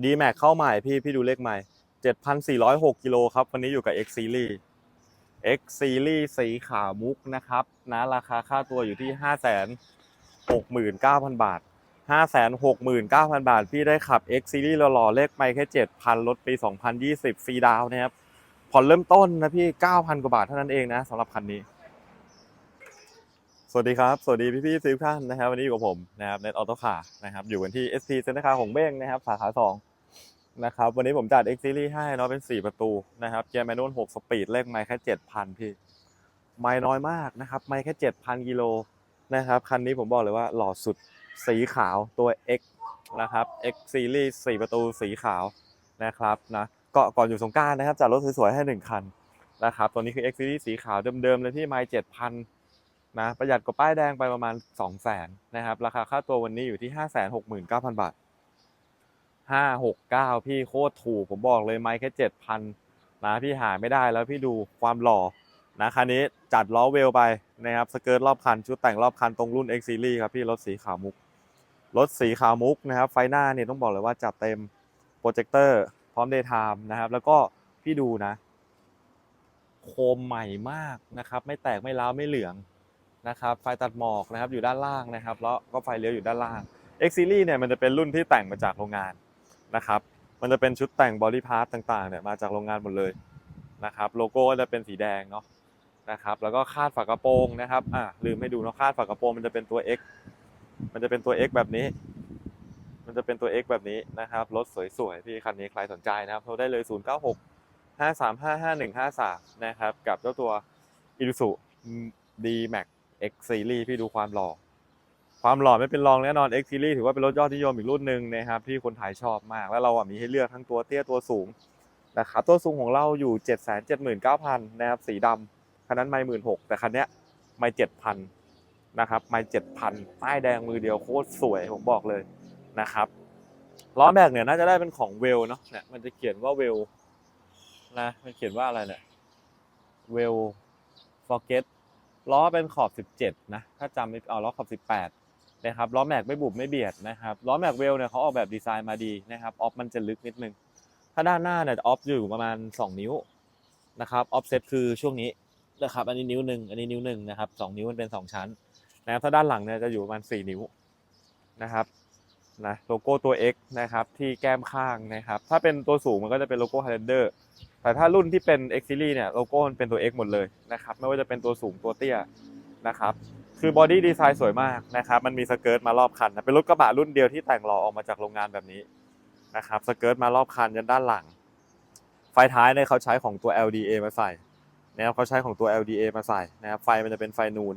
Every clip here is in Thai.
D Max เข้าใหม่พี่พี่ดูเลขใหม่ 7,406กิโลครับ วันนี้อยู่กับ X Series X Series สีขาวมุกนะครับนะราคาค่าตัวอยู่ที่ 569,000 บาท 569,000 บาท พี่ได้ขับ X Series หล่อๆเลขไม่แค่ 7,000 รถปี 2020ฟรีดาวน์นะครับผ่อนเริ่มต้นนะพี่ 9,000 กว่าบาทเท่านั้นเองนะสำหรับคันนี้ สวัสดีครับ สวัสดีพี่พี่ๆทุกท่านนะครับ วันนี้อยู่กับผมนะครับเน็ตออโต้คาร์นะครับอยู่กันที่ SP เซ็นทรัลคาร์ของเบ้งนะครับสาขา2นะครับวันนี้ผมจัด X Series ให้เนาะเป็น 4 ประตูนะครับเกียร์แมนนวล6สปีดเลขไมล์แค่ 7,000 พี่ ไมล์น้อยมากนะครับไมล์แค่ 7,000 กิโลนะครับคันนี้ผมบอกเลยว่าหล่อสุดสีขาวตัว X นะครับ X Series 4 ประตูสีขาวนะครับนะก็ก่อนอยู่สงการนะครับจัดรถสวยๆให้ 1 คันนะครับตัวนี้คือ X Series สีขาวเดิมๆเลยที่ไมล์7,000 นะประหยัดกว่าป้ายแดงไปประมาณ 2 0 0 0 0นนะครับ ราคาค่าตัววันนี้อยู่ที่ 569,000 บาท 569 พี่โคตรถูก ผมบอกเลยไม่แค่ 7,000 นะพี่หาไม่ได้แล้วพี่ดูความหล่อนะคันนี้จัดล้อเวลไปนะครับสเกิร์ตรอบคัน ชุดแต่งรอบคันตรงรุ่น X Series ครับพี่รถสีขาวมุก รถสีขาวมุกนะครับ ไฟหน้าเนี่ยต้องบอกเลยว่าจัดเต็มโปรเจคเตอร์พร้อม Daytime นะครับ แล้วก็พี่ดูนะ โคมใหม่มากนะครับ ไม่แตกไม่ร้าวไม่เหลือง นะครับไฟตัดหมอกนะครับอยู่ด้านล่างนะครับแล้วก็ไฟเลี้ยวอยู่ด้านล่าง X Series เนี่ยมันจะเป็นรุ่นที่แต่งมาจากโรงงานนะครับมันจะเป็นชุดแต่งบอดี้พาร์ตต่างๆเนี่ยมาจากโรงงานหมดเลยนะครับโลโก้ก็จะเป็นสีแดงเนาะนะครับแล้วก็คาดฝากระโปรงนะครับอ่าลืมให้ดูเนาะคาดฝากระโปรงมันจะเป็นตัว X มันจะเป็นตัว X แบบนี้ มันจะเป็นตัว X แบบนี้นะครับรถสวยๆพี่คันนี้ใครสนใจนะครับโทรได้เลย 096 535 5153นะครับกับเจ้าตัว Isuzu D Max X Series พี่ดูความหล่อ ความหล่อไม่เป็นรองแน่นอน X Series ถือว่าเป็นรถยอดนิยมอีกรุ่นหนึ่งนะครับที่คนไทยชอบมาก แล้วเราอะมีให้เลือกทั้งตัวเตี้ยตัวสูงนะครับตัวสูงของเราอยู่ 7 7 9 0 0 0นะครับสีดำคันนั้นไม่หมื่นหกแต่คันเนี้ยไม่เจ็ดพันนะครับไม่เจ็ดพันป้ายแดงมือเดียวโคตรสวยผมบอกเลยนะครับล้อแม็กเนี่ยน่าจะได้เป็นของเวลเนาะเนี่ยมันจะเขียนว่าเวลนะมันเขียนว่าอะไรเนี่ยเวล forget ล้อเป็นขอบ 17 นะ ถ้าจำไม่เอาล้อขอบ 18 นะครับ ล้อแม็กไม่บุบไม่เบียดนะครับ ล้อแม็กเวลเนี่ยเขาออกแบบดีไซน์มาดีนะครับ ออฟมันจะลึกนิดนึง ถ้าด้านหน้าเนี่ยออฟอยู่ประมาณ 2 นิ้วนะครับ ออฟเซตคือช่วงนี้นะครับ อันนี้นิ้วหนึ่งอันนี้นิ้วหนึ่งนะครับสองนิ้วมันเป็น 2 ชั้นนะครับ ถ้าด้านหลังเนี่ยจะอยู่ประมาณ 4 นิ้วนะครับ นะโลโก้ตัว X นะครับที่แก้มข้างนะครับถ้าเป็นตัวสูงมันก็จะเป็นโลโก้ Highlander แต่ถ้ารุ่นที่เป็น X Series เนี่ยโลโก้มันเป็นตัว X หมดเลยนะครับไม่ว่าจะเป็นตัวสูงตัวเตี้ยนะครับคือบอดี้ดีไซน์สวยมากนะครับมันมีสเกิร์ตมารอบคันนะเป็นรถกระบะรุ่นเดียวที่แต่งหล่อออกมาจากโรงงานแบบนี้นะครับสเกิร์ตมารอบคันยันด้านหลัง ไฟท้ายเนี่ยเขาใช้ของตัว LDA มาใส่นะครับเขาใช้ของตัว LDA มาใส่นะครับไฟมันจะเป็นไฟนูน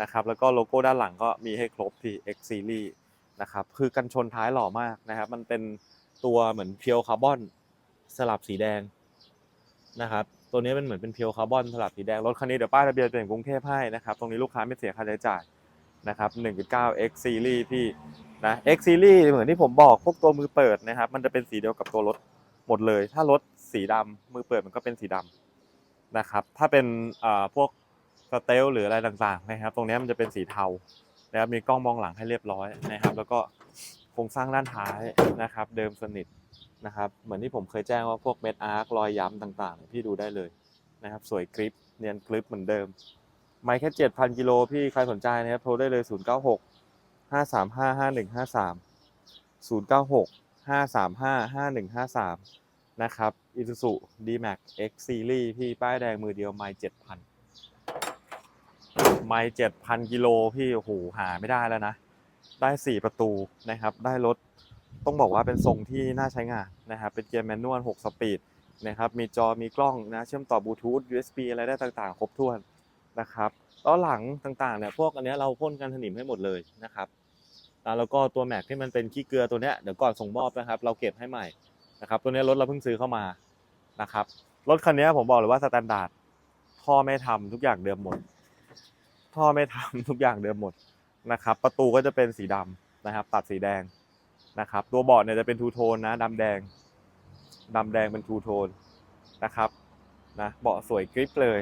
นะครับแล้วก็โลโก้ด้านหลังก็มีให้ครบที่ X Series นะครับคือกันชนท้ายหล่อมากนะครับมันเป็นตัวเหมือนเพียวคาร์บอนสลับสีแดงนะครับตัวนี้เป็นเหมือนเป็นเพียวคาร์บอนสลับสีแดงรถคันนี้เดี๋ยวป้ายทะเบียนเป็นกรุงเทพให้นะครับตรงนี้ลูกค้าไม่เสียค่าใช้จ่ายนะครับ 1.9 X Series พี่นะ X Series เหมือนที่ผมบอกพวกตัวมือเปิดนะครับ มันจะเป็นสีเดียวกับตัวรถหมดเลย ถ้ารถสีดำมือเปิดมันก็เป็นสีดำนะครับ ถ้าเป็นพวกสเตลหรืออะไรต่างๆนะครับ ตรงนี้มันจะเป็นสีเทา นะครับมีกล้องมองหลังให้เรียบร้อยนะครับ แล้วก็โครงสร้างด้านท้ายนะครับ เดิมสนิทนะครับเหมือนที่ผมเคยแจ้งว่าพวกเม็ดอาร์ครอยย้ำต่างๆ พี่ดูได้เลยนะครับ สวยกริปเนียนกริปเหมือนเดิม ไม่แค่ 7,000 กิโลพี่ใครสนใจนะครับโทรได้เลย 096 535 5153 096 535 5153 นะครับ Isuzu D-Max X Series พี่ป้ายแดงมือเดียวไม่7,000 ไม่7,000กิโลพี่โอ้โหหาไม่ได้แล้วนะ ได้ 4 ประตูนะครับ ได้รถต้องบอกว่าเป็นทรงที่น่าใช้งานนะครับ เป็นเกียร์แมนนวล 6 สปีดนะครับ มีจอมีกล้องนะ เชื่อมต่อบลูทูธ USB อะไรได้ต่างๆ ครบถ้วนนะครับล้อหลังต่างๆเนี่ยพวกอันนี้เราพ่นกันสนิมให้หมดเลยนะครับแล้วก็ตัวแม็กที่มันเป็นขี้เกลือตัวเนี้ยเดี๋ยวก่อนส่งมอบนะครับ เราเก็บให้ใหม่นะครับตัวเนี้ยรถเราเพิ่งซื้อเข้ามานะครับรถคันเนี้ยผมบอกเลยว่าสแตนดาร์ดท่อไม่ทำทุกอย่างเดิมหมด ท่อไม่ทำทุกอย่างเดิมหมดนะครับ ประตูก็จะเป็นสีดำนะครับ ตัดสีแดงนะครับ ตัวเบาะเนี่ยจะเป็นทูโทนนะดำแดงดำแดงเป็นทูโทนนะครับนะเบาะสวยกริปเลย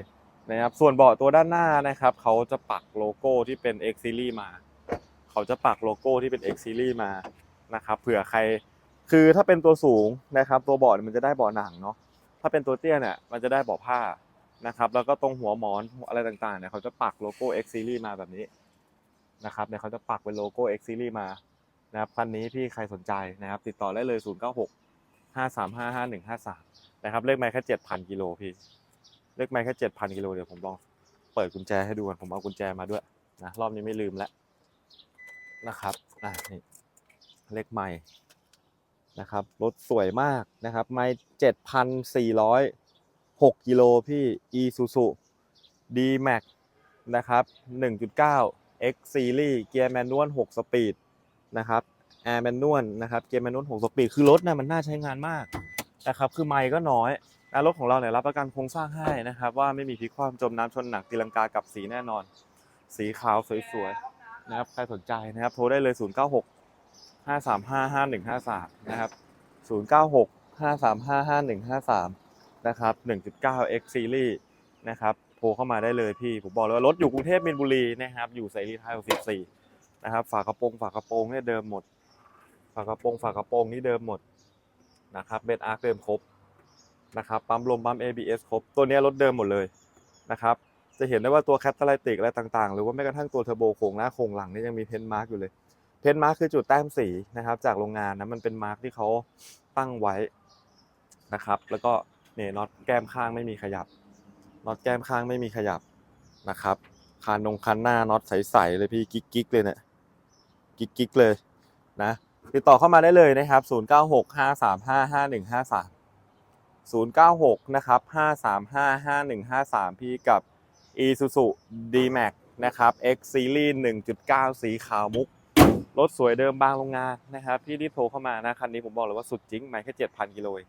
นะครับ ส่วนเบาะตัวด้านหน้านะครับเขาจะปักโลโก้ที่เป็น X Series มา เขาจะปักโลโก้ที่เป็น X Series มานะครับเผื่อใครคือถ้าเป็นตัวสูงนะครับ ตัวเบาะมันจะได้เบาะหนังเนาะถ้าเป็นตัวเตี้ยเนี่ยมันจะได้เบาะผ้า นะครับแล้วก็ตรงหัวหมอนอะไรต่างๆเนี่ยเขาจะปักโลโก้ X Series มาแบบนี้นะครับเนี่ยเขาจะปักเป็นโลโก้ X Series มานะครับคันนี้พี่ใครสนใจนะครับ ติดต่อได้เลย 0 9 6 5 3 5 5 1 5 3นะครับเลขไมค์แค่7,000กิโลพี่เลขไมค์แค่7,000กิโลเดี๋ยวผมลองเปิดกุญแจให้ดูกันผมเอากุญแจมาด้วยนะรอบนี้ไม่ลืมแล้วนะครับอะนี่เลขไมค์นะครับรถสวยมากนะครับไม่เจ็ 6กิโลพี่ Isuzu D-Max นะครับ 1.9 X Series เกียร์แมนนวล6สปีดนะครับแอร์แมนนวลนะครับ เกียร์แมนนวล6สปีด คือรถนะมันน่าใช้งานมากนะครับ คือไมค์ก็น้อยนะรถของเราเนี่ยรับประกันโครงสร้างให้นะครับ ว่าไม่มีพลิกคว่ำจมน้ำชนหนักตีลังกากับสีแน่นอน สีขาวสวยๆนะครับ ใครสนใจนะครับ โทรได้เลย 096 535 5153 นะครับ 096 535 5153 นึ่งห้าสามนะครับหนึ่งจุดเก้า X Series นะครับโทรเข้ามาได้เลยพี่ ผมบอกเลยว่ารถอยู่กรุงเทพมีนบุรีนะครับ อยู่เสรีไทยสิบสี่นะครับ ฝากระโปรงฝากระโปรงเนี่ยเดิมหมด ฝากระโปรงฝากระโปรงนี่เดิมหมดนะครับ เบนอาร์เดิมครบนะครับ ปั๊มลมปั๊ม ABS ครบ ตัวนี้รถเดิมหมดเลยนะครับ จะเห็นได้ว่าตัวแคตตาไลติกอะไรต่างๆ หรือว่าแม้กระทั่งตัวเทอร์โบโครงหน้าโครงหลังนี่ยังมีเพนมาร์กอยู่เลย เพนมาร์คคือจุดแต้มสีนะครับ จากโรงงานนะ มันเป็นมาร์คที่เขาตั้งไว้นะครับ แล้วก็ เนี่ยน็อตแก้มข้างไม่มีขยับน็อตแก้มข้างไม่มีขยับนะครับคานงคันหน้าน็อตใสๆเลยพี่กิ๊กกิ๊กๆเลยเนี่ยกิ๊กกิ๊กๆเลยนะติดต่อเข้ามาได้เลยนะครับ 0965355153 096 นะครับ 5355153 พี่กับ Isuzu D-Max นะครับ X Series 1.9 สีขาวมุก รถสวยเดิมบางโรงงานนะครับ พี่รีบโทรเข้ามานะ คันนี้ผมบอกเลยว่าสุดจริงไม่แค่ 7,000 กิโลเอง